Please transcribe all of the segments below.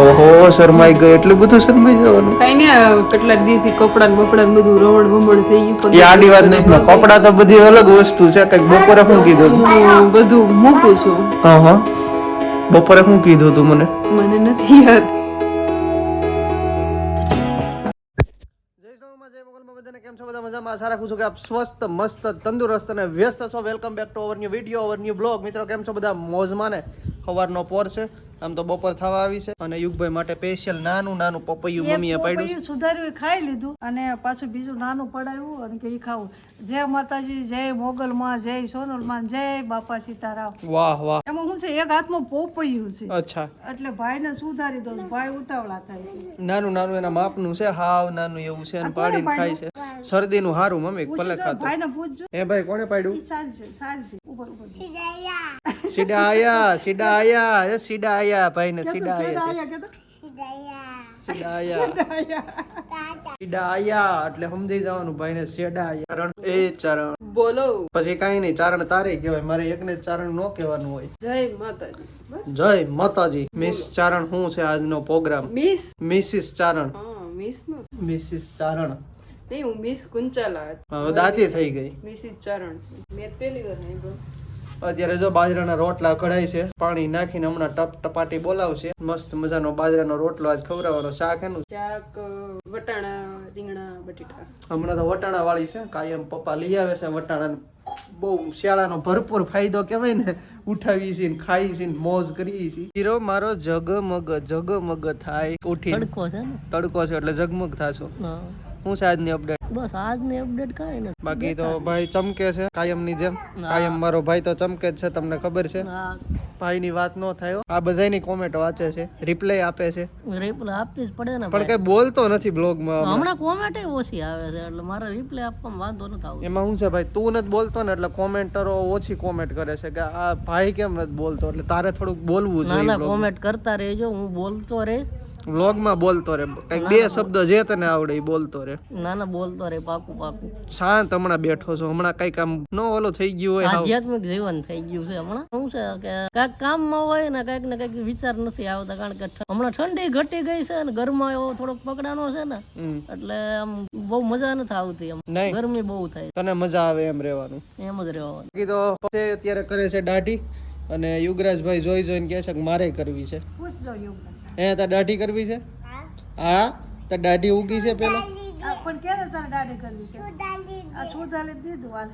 ઓહો શરમાઈ ગયો. એટલું બધું શરમાઈ જવાનું? કઈ ને કેટલાક દિવસથી કપડા ને બપડા ને બધું રવણ બમડ થઈ ગયું. એ આડી વાત નહીં કપડા તો બધી અલગ વસ્તુ છે. કંઈક બપોરે શું કીધું હું બધું મૂકું છું. હા હા બપોરે શું કીધું તું મને? મને નથી યાદ. જય સ્વામિનારાયણ, જય મંગલમાં બધાને કેમ છો? બધા મજામાં? આશા રાખું છું કે આપ સ્વસ્થ મસ્ત તંદુરસ્ત અને વ્યસ્ત છો. Welcome back to our new video our new blog મિત્રો કેમ છો બધા? મોજમાં ને? સવારનો પોર છે. આમ તો બપોર થવા આવી છે અને યુગભાઈ માટે સ્પેશિયલ નાનું નાનું પપૈયું મમ્મીએ પાડ્યું સુધાર્યું ખાઈ લીધું અને પાછું બીજું નાનું પડાવ્યું અને કે ખાવું. જય માતાજી જય મોગલમાં જય સોનલમાં જય બાપા સીતારામ. વાહ વાહ. એમાં શું છે એક હાથમાં પોપૈયું છે. અચ્છા. એટલે ભાઈને સુધારી દઉં ભાઈ ઉતાવળા થાય નાનું નાનું એના માપનું છે હાવ નાનું એવું છે અને પાડીને ખાય છે. શરદી નું હારું મમ્મી પલક ખાતું ભાઈ ને પૂછજો. એ ભાઈ કોને પાડ્યું? સારી છે સારી છે. ઉપર ઉપર. સીડા આયા સીડા આયા સીડા આયા ભાઈને સીડા આયા છે. આયા કે તો? સીડા આયા સીડા આયા એટલે સમજી જવાનું ભાઈને સીડા ચરણ એ ચરણ. બોલો. પછી કાંઈ નહીં ચારણ તારે કહેવાય. મારે એકને ચારણ નો કહેવાનું હોય. જય માતાજી. જય માતાજી. મિસ ચારણ શું છે આજનો program? Miss? Mrs Charan. Miss mrs Charan. નહીં હું મિસ કુંચાલા. હવે દાંતી થઈ ગઈ. મિસિસ ચારણ. મેં પહેલી વાર. અત્યારે જો બાજરાના રોટલા કઢાય છે પાણી નાખીને હમણાં ટપ ટપાટી બોલાવશે. મસ્ત મજાનો બાજરાનો રોટલો આજ ખવડાવવાનો શાક એનું. શાક વટાણા રીંગણા બટેટા. હમણાં તો વટાણા વાળી છે કાયમ પપ્પા લઈ આવે છે વટાણા બહુ શિયાળાનો ભરપૂર ફાયદો કહેવાય ને ઉઠાવી છે ખાઈ છે મોજ કરીએ છીએ. હીરો મારો જગમગ જગમગ થાય. ઉઠી તડકો છે તડકો છે એટલે જગમગ થાશો. હા. છે આજની અપડેટ બસ આજની અપડેટ કાંઈ નથી. બાકી તો ભાઈ ચમકે છે કાયમની જેમ. કાયમ મારો ભાઈ તો ચમકે જ છે તમને ખબર છે. હા. ભાઈની વાત નો થાય હો. આ બધાની કોમેન્ટ વાંચે છે રિપ્લાય આપે છે. રિપ્લાય આપવી જ પડે ને પણ કઈ બોલતો નથી બ્લોગમાં હમણાં. કોમેન્ટ ઓછી આવે છે એટલે મારે રિપ્લાય આપવામાં વાંધો નથી આવતો. એમાં શું છે ભાઈ તું નથી બોલતો ને એટલે કોમેન્ટરો ઓછી કોમેન્ટ કરે છે કે આ ભાઈ કેમ નથી બોલતો? એટલે તારે થોડુંક બોલવું ના ના જોઈએ કોમેન્ટ કરતા રહેજો હું બોલતો રે વ્લોગમાં બોલતો રે. કંઈક બે શબ્દ જે તને આવડે એ બોલતો રે. ના ના બોલતો રે પાકું પાકું. શાંત હમણાં બેઠો છો. હમણાં કંઈક આમ નો ઓલો થઈ ગયું હોય આધ્યાત્મિક જીવન થઈ ગયું છે હમણાં. શું છે કે કાંઈક કામમાં હોય ને કાંઈક ને કાંઈક વિચાર નથી આવતા કારણ કે હમણાં ઠંડી ઘટી ગઈ છે ને ઘરમાં એવો થોડોક પકડાનો છે ને એટલે આમ બહુ મજા નથી આવતી એમ. નહીં. ગરમી બહુ થાય. તને મજા આવે એમ રહેવાનું. એમ જ રહેવાનું. બાકી તો અત્યારે કરે છે દાઢી અને યુગરાજભાઈ જોઈ જોઈને કહે છે કે મારે કરવી છે. પૂછજો યોગદાન હે તાર દાઢી કરવી છે? હા? તાર દાઢી ઉગી છે પેલા? પણ ક્યારે તારે દાઢી કરવી છે? આ સુધારી દીધું હાલ.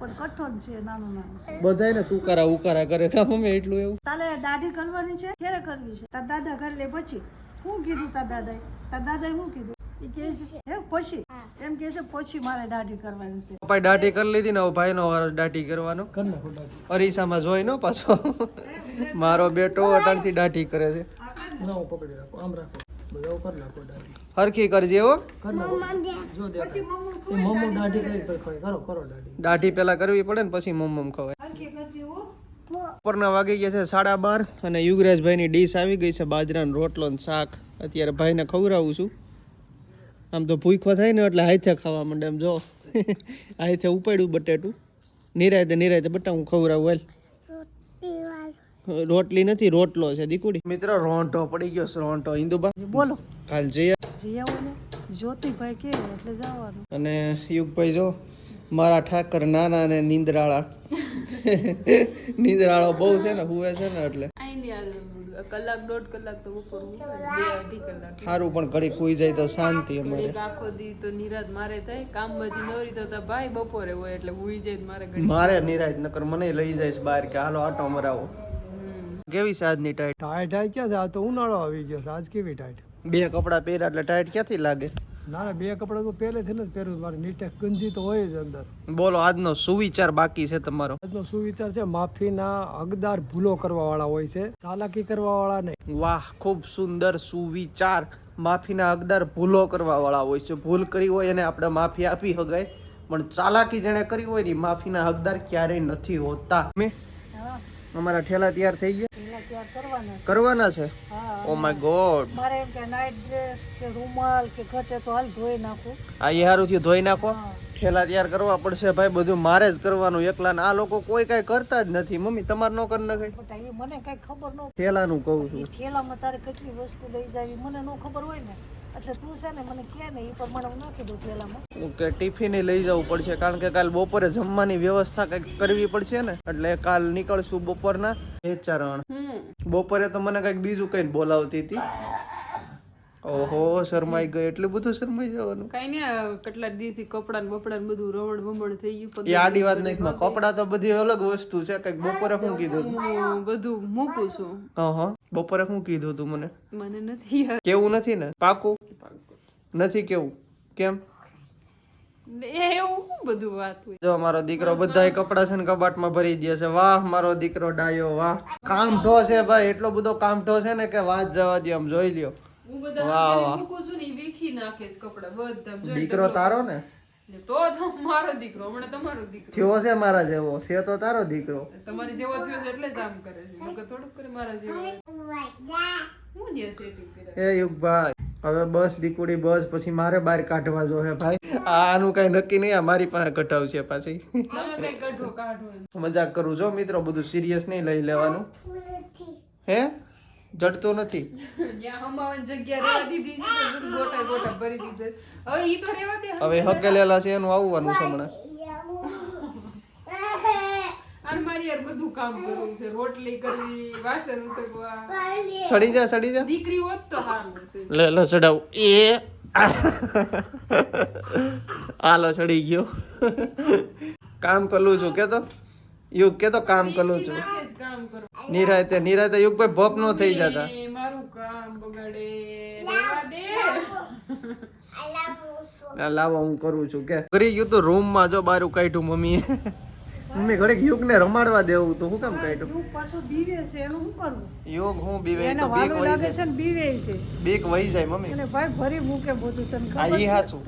પણ કઠોળ છે નાનું નાનું બધાય ને તુકારા ઉકારા કરે કા મમ્મી એટલું એવું. તારે દાઢી કરવાની છે? ક્યારે કરવી છે? તાર દાદા ઘર લે પછી. હું કીધું તાર દાદાએ? તાર દાદાએ હું કીધું? એ કહે છે પછી. એમ કે છે પછી મારે દાઢી કરવાની છે. દાઢી કરી લીધી ને ભાઈ નો વારો દાઢી કરવાનો. અરીસામાં જોઈ નો પાછો. મારો બેટો અટાણથી દાઢી કરે છે. હરખી કરજે હો. દાઢી પેલા કરવી પડે ને પછી મમ્મમ ખવાય. હરખી કરજે હો. બપોરના વાગી ગયા છે સાડા બાર અને યુગરાજભાઈની ડીશ આવી ગઈ છે બાજરાનો રોટલો ને શાક. અત્યારે ભાઈને ખવડાવું છું. આમ તો ભૂખો થાય ને એટલે હાથે ખાવા માંડે. એમ જો હાથે ઉપાડ્યું બટેટું. નિરાયતે નિરાયતે બટા હું ખવડાવું હાલ. રોટલી નથી રોટલો છે. દીકુડી. મિત્રો રોંટો પડી ગયો છે રોંઢો. ઇન્દુબા બોલો. કાલ જઈએ જઈ આવો. જ્યોતિભાઈ કે એટલે જવાનું. અને યુગભાઈ જો મારા ઠાકર નાના ને નિંદરાળા. નિંદરાળો બહુ છે ને હુવે છે ને એટલે. કલાક દોઢ કલાક તો ઉપર હું બે અઢી કલાક. સારું પણ ઘડી કોઈ જાય તો શાંતિ અમારે. આખો દી તો નિરાજ મારે થાય. કામ બધી નવરી તો ભાઈ બપોરે હોય એટલે હુઈ જાય મારે મારે નિરાજ નકર મને લઈ જાય બહાર કે હાલો આટો મરાવો. કેવી છે આજની ટાઈટ ટાઈટ આઈ ક્યાં છે? આ તો ઉનાળો આવી ગયો છે. આજ કેવી ટાઈટ બે કપડા પહેર્યા એટલે ટાઈટ ક્યાંથી લાગે? ના ના બે કપડા તો પહેલેથી જ પહેરું મારે નીટે ગંજી તો હોય જ અંદર. બોલો આજનો સુવિચાર બાકી છે તમારો? આજનો સુવિચાર છે માફીના હકદાર ભૂલો કરવા વાળા હોય છે. ચાલાકી કરવા વાળા નહીં. વાહ ખૂબ સુંદર સુવિચાર. માફીના હકદાર ભૂલો કરવા વાળા હોય છે. ભૂલ કરી હોય એને આપણે માફી આપી હગાય. પણ ચાલાકી જેણે કરી હોય ને માફીના હકદાર ક્યારેય નથી હોતા. અમે અમારા ઠેલા તૈયાર થઈ ગયા. કરવાના કરવાના છે? ઓ માય ગોડ મારે એમ કે નાઈટ ડ્રેસ કે રૂમાલ કે ઘટે તો હાલ ધોઈ નાખું. આ એ હારું થયું. ધોઈ નાખો. ઠેલા તૈયાર કરવા પડશે ભાઈ બધું મારે જ કરવાનું. એકલા ને આ લોકો કોઈ કઈ કરતા જ નથી. મમ્મી તમારે ન કર નાખે મને કઈ ખબર ન ઠેલાનું કહું છું. ઠેલામાં તારે કેટલી વસ્તુ લઈ જાવી મને ન ખબર હોય ને. એટલે તું છે ને મને કે ને એ પ્રમાણે હું નાખી દઉં પેલામાં હું કે ટિફિન લઈ જવું પડશે કારણ કે કાલ બપોરે જમવાની વ્યવસ્થા કંઈક કરવી પડશે ને. એટલે કાલ નીકળશું બપોરના. એ ચારણ. હમ. બપોરે તો મને કંઈક બીજું કઈ બોલાવતી હતી. ઓહો શરમાઈ ગઈ. એટલું બધું શરમાઈ જવાનું. કઈ ને કેટલા દિવસથી કપડા ને બપડા ને બધું રવણ બમણ થઈ ગયું એ આડી વાત નહીં માં કપડા તો બધી અલગ વસ્તુ છે. કંઈક બપોરે શું કીધું બધું મૂકું છું. હા બપોરે શું કીધું તું મને? મને નથી કેવું નથી ને? પાકું. નથી કેવું. કેમ? એ શું બધું વાત હોય? જો મારો દીકરો બધાય કપડા છે ને કબાટમાં ભરી દે છે. વાહ મારો દીકરો ડાયો વાહ. કામઠો છે ભાઈ એટલો બધો કામઠો છે ને કે વાત જવા દે આમ જોઈ લ્યો. હું બધા વાહ, વાહ. મૂકું છું ને વીખી નાખે છે બધા જોઈ દીકરો તારો ને? તો તો મારો દીકરો હમણાં તમારો દીકરો. થયો છે મારા જેવો છે તો તારો દીકરો. તમારી જેવો થયો છે એટલે જ આમ કરે છે. થોડુંક કરે મારા જેવો. હું જે setting એ યુગભાઈ. હવે બસ દીકુડી બસ પછી મારે બહાર કાઢવા જો હે ભાઈ. આનું કઈ નક્કી નહીં મારી પાસે કઢાવ છે પાછી. મજાક કરું છો મિત્રો બધું સિરિયસ નહીં લઈ લેવાનું. હે? જડતું નથી. હવે હકેલેલા છે એનું આવવાનું છે હમણાં. અને મારી યાર બધું કામ કરવું છે રોટલી કરવી વાસણ ઉતકવા ચડી જા ચડી જા દીકરી હોત તો સારું લે લે ચડાવ એ આલો ચડી ગયો કામ કરું છું કે તો યુગ કે તો કામ કરું છું નિરાયતે નિરાયતે યુગ ભાઈ ભપ નો થઈ જતા મારું કામ બગાડે લાવો હું કરું છું કે કરી ગયું તો રૂમમાં જો બારું કાઢ્યું મમ્મીએ મમ્મી ઘડીક યુગ ને રમાડવા દેવું તો હું કામ કાઢ્યું? તું પાછો બીવે છે એનું શું કરવું? યુગ હું બીવે? તો બીક વહી લાગે જાય. છે ને બીવે છે. બીક વહી જાય મમ્મી. અને ભાઈ ભરી મૂકે બધું તને ખબર ઈ છે? હાચું.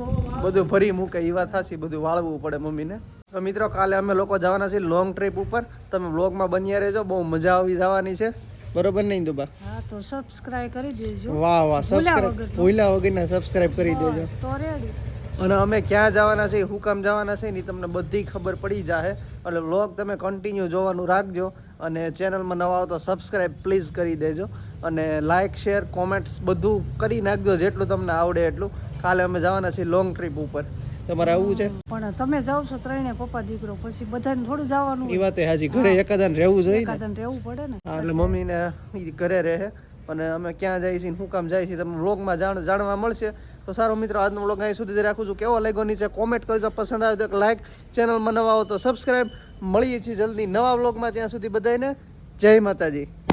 બધું ભરી મૂકે ઈ વાત સાચી બધું વાળવું પડે મમ્મીને. તો મિત્રો કાલે અમે લોકો જવાના છીએ લોંગ ટ્રીપ ઉપર. તમે વ્લોગમાં બન્યા રહેજો બહુ મજા આવી જવાની છે. બરોબર નહીં દુબા? હા તો સબસ્ક્રાઇબ કરી દેજો. વાહ વાહ સબસ્ક્રાઇબ વગરનું. વગર વગરના સબસ્ક્રાઇબ કરી દેજો. તો રેડી અને અમે ક્યાં જવાના છીએ હું કામ જવાના છે ને તમને બધી ખબર પડી જાહે. એટલે વ્લોગ તમે કન્ટિન્યુ જોવાનું રાખજો અને ચેનલમાં નવા આવો તો સબસ્ક્રાઈબ પ્લીઝ કરી દેજો. અને લાઇક શેર કોમેન્ટ્સ બધું કરી નાખજો જેટલું તમને આવડે એટલું. કાલે અમે જવાના છીએ લોંગ ટ્રીપ ઉપર. તમારે આવવું છે? પણ તમે જાવ છો ત્રણે પપ્પા દીકરો પછી બધાને થોડું જવાનું એ વાત હાજી ઘરે એકાદાને રહેવું જોઈએ એકાદન રહેવું પડે ને. એટલે મમ્મીને ઈ ઘરે રહે. અને અમે ક્યાં જઈએ છીએ શું કામ જઈએ છીએ તમને વ્લોગમાં જાણ, જાણવા મળશે. તો સારો મિત્રો, આજનો વ્લોગ અહીં સુધી રાખું છું. કેવો લાગ્યો નીચે કોમેન્ટ કરજો, પસંદ આવે તો લાઈક ચેનલમાં નવા આવો તો સબસ્ક્રાઈબ મળીએ છીએ જલ્દી નવા વ્લોગમાં ત્યાં સુધી બધાને જય માતાજી.